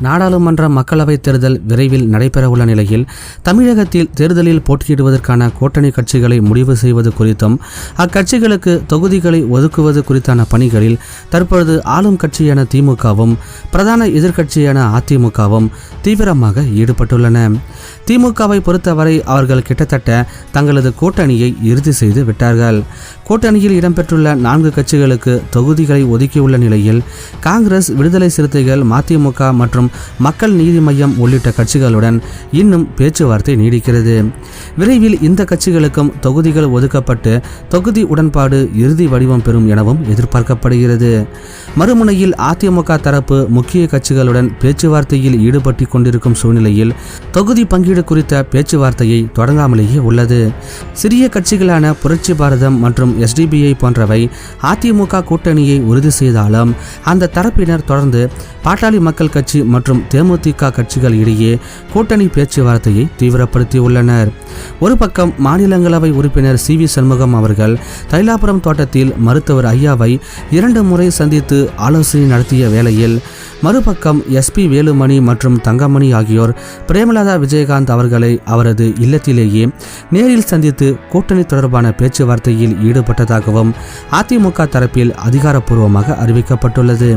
நாடாளுமன்ற மக்களவைத் தேர்தல் விரைவில் நடைபெறவுள்ள நிலையில் தமிழகத்தில் தேர்தலில் போட்டியிடுவதற்கான கூட்டணி கட்சிகளை முடிவு செய்வது குறித்தும் அக்கட்சிகளுக்கு தொகுதிகளை ஒதுக்குவது குறித்தான பணிகளில் தற்பொழுது ஆளும் கட்சியான திமுகவும் பிரதான எதிர்க்கட்சியான அதிமுகவும் தீவிரமாக ஈடுபட்டுள்ளன. திமுகவை பொறுத்தவரை அவர்கள் கிட்டத்தட்ட தங்களது கூட்டணியை இறுதி செய்து விட்டார்கள். கூட்டணியில் இடம்பெற்றுள்ள நான்கு கட்சிகளுக்கு தொகுதிகளை ஒதுக்கியுள்ள நிலையில் காங்கிரஸ் விடுதலை சிறுத்தைகள் மதிமுக மற்றும் மக்கள் நீதி மையம் உள்ளிட்ட கட்சிகளுடன் இன்னும் பேச்சுவார்த்தை நீடிக்கிறது. விரைவில் இந்த கட்சிகளுக்கும் தொகுதிகள் ஒதுக்கப்பட்டு தொகுதி உடன்பாடு இறுதி வடிவம் பெறும் எனவும் எதிர்பார்க்கப்படுகிறது. மறுமுனையில் அதிமுக தரப்பு முக்கிய கட்சிகளுடன் பேச்சுவார்த்தையில் ஈடுபட்டு கொண்டிருக்கும் சூழ்நிலையில் தொகுதி பங்கீடு குறித்த பேச்சுவார்த்தையை தொடங்காமலேயே உள்ளது. சிறிய கட்சிகளான புரட்சி பாரதம் மற்றும் எஸ்டிபிஐ போன்றவை அதிமுக கூட்டணியை உறுதி செய்தாலும் அந்த தரப்பினர் தொடர்ந்து பாட்டாளி மக்கள் கட்சி மற்றும் மற்றும் தேமுதிக கட்சிகள் இடையே கூட்டணி பேச்சுவார்த்தையை தீவிரப்படுத்தியுள்ளனர். ஒரு பக்கம் மாநிலங்களவை உறுப்பினர் சி வி சண்முகம் அவர்கள் தைலாபுரம் தோட்டத்தில் மருத்துவர் ஐயாவை இரண்டு முறை சந்தித்து ஆலோசனை நடத்திய வேளையில் மறுபக்கம் எஸ்பி வேலுமணி மற்றும் தங்கமணி ஆகியோர் பிரேமலதா விஜயகாந்த் அவர்களை அவரது இல்லத்திலேயே நேரில் சந்தித்து கூட்டணி தொடர்பான பேச்சுவார்த்தையில் ஈடுபட்டதாகவும் அதிமுக தரப்பில் அதிகாரப்பூர்வமாக அறிவிக்கப்பட்டுள்ளது.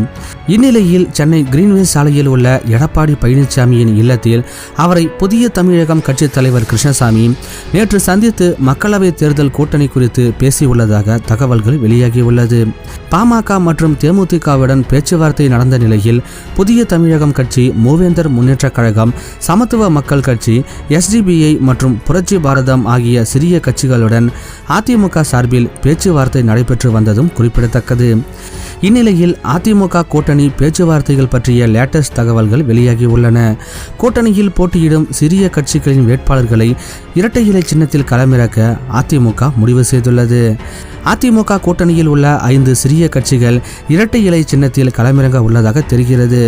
இந்நிலையில் சென்னை கிரீன்வே சாலையில் உள்ள எடப்பாடி பழனிசாமியின் இல்லத்தில் அவரை புதிய தமிழகம் கட்சித் தலைவர் கிருஷ்ணசாமி நேற்று சந்தித்து மக்களவை தேர்தல் கூட்டணி குறித்து பேசியுள்ளதாக தகவல்கள் வெளியாகியுள்ளது. பாமக மற்றும் தேமுதிகவுடன் பேச்சுவார்த்தை நடந்த நிலையில் புதிய தமிழகம் கட்சி மூவேந்தர் முன்னேற்றக் கழகம் சமத்துவ மக்கள் கட்சி எஸ்டிபிஐ மற்றும் புரட்சி பாரதம் ஆகிய சிறிய கட்சிகளுடன் அதிமுக சார்பில் பேச்சுவார்த்தை நடைபெற்று வந்ததும் குறிப்பிடத்தக்கது. இந்நிலையில் அதிமுக கூட்டணி பேச்சுவார்த்தைகள் பற்றிய லேட்டஸ்ட் தகவல்கள் வெளியாகியுள்ளன கூட்டணியில் போட்டியிடும் சிறிய கட்சிகளின் வேட்பாளர்களை இரட்டை இலை சின்னத்தில் களமிறக்க அதிமுக முடிவு செய்துள்ளது. அதிமுக கூட்டணியில் உள்ள ஐந்து சிறிய கட்சிகள் இரட்டை இலை சின்னத்தில் களமிறங்க உள்ளதாக தெரிகிறது.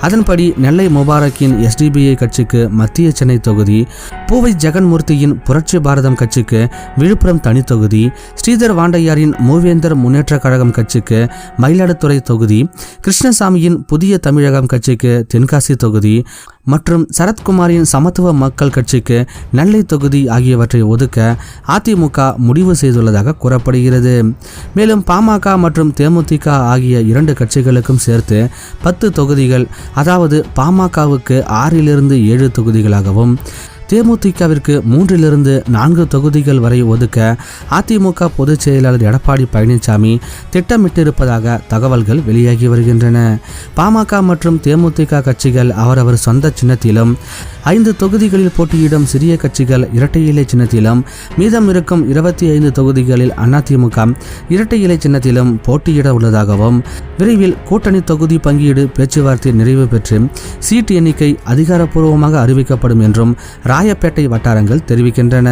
அதன்படி நெல்லை முபாரக்கின் எஸ்டிபிஐ கட்சிக்கு மத்திய சென்னை தொகுதி பூவை ஜெகன்மூர்த்தியின் புரட்சி பாரதம் கட்சிக்கு விழுப்புரம் தனி தொகுதி ஸ்ரீதர் வாண்டையாரின் மூவேந்தர் முன்னேற்ற கழகம் கட்சிக்கு மயிலாடுதுறை தொகுதி கிருஷ்ணசாமியின் புதிய தமிழகம் கட்சிக்கு தென்காசி தொகுதி மற்றும் சரத்குமாரின் சமத்துவ மக்கள் கட்சிக்கு நெல்லை தொகுதி ஆகியவற்றை ஒதுக்க அதிமுக முடிவு செய்துள்ளதாக கூறப்படுகிறது. மேலும் பாமக மற்றும் தேமுதிக ஆகிய இரண்டு கட்சிகளுக்கும் சேர்த்து பத்து தொகுதிகள் அதாவது பாமகவுக்கு ஆறிலிருந்து ஏழு தொகுதிகளாகவும் தேமுதிகவிற்கு மூன்றிலிருந்து நான்கு தொகுதிகள் வரை ஒதுக்க அதிமுக பொதுச் செயலாளர் எடப்பாடி பழனிசாமி திட்டமிட்டிருப்பதாக தகவல்கள் வெளியாகி வருகின்றன. பாமக மற்றும் தேமுதிக கட்சிகள் அவரவர் சொந்த சின்னத்திலும் ஐந்து தொகுதிகளில் போட்டியிடும் சிறிய கட்சிகள் இரட்டை இலை சின்னத்திலும் மீதம் இருக்கும் இருபத்தி ஐந்து தொகுதிகளில் அதிமுக இரட்டை இலை சின்னத்திலும் போட்டியிட உள்ளதாகவும் விரைவில் கூட்டணி தொகுதி பங்கீடு பேச்சுவார்த்தை நிறைவு பெற்று சீட் எண்ணிக்கை அதிகாரப்பூர்வமாக அறிவிக்கப்படும் என்றும் ராயப்பேட்டை வட்டாரங்கள் தெரிவிக்கின்றன.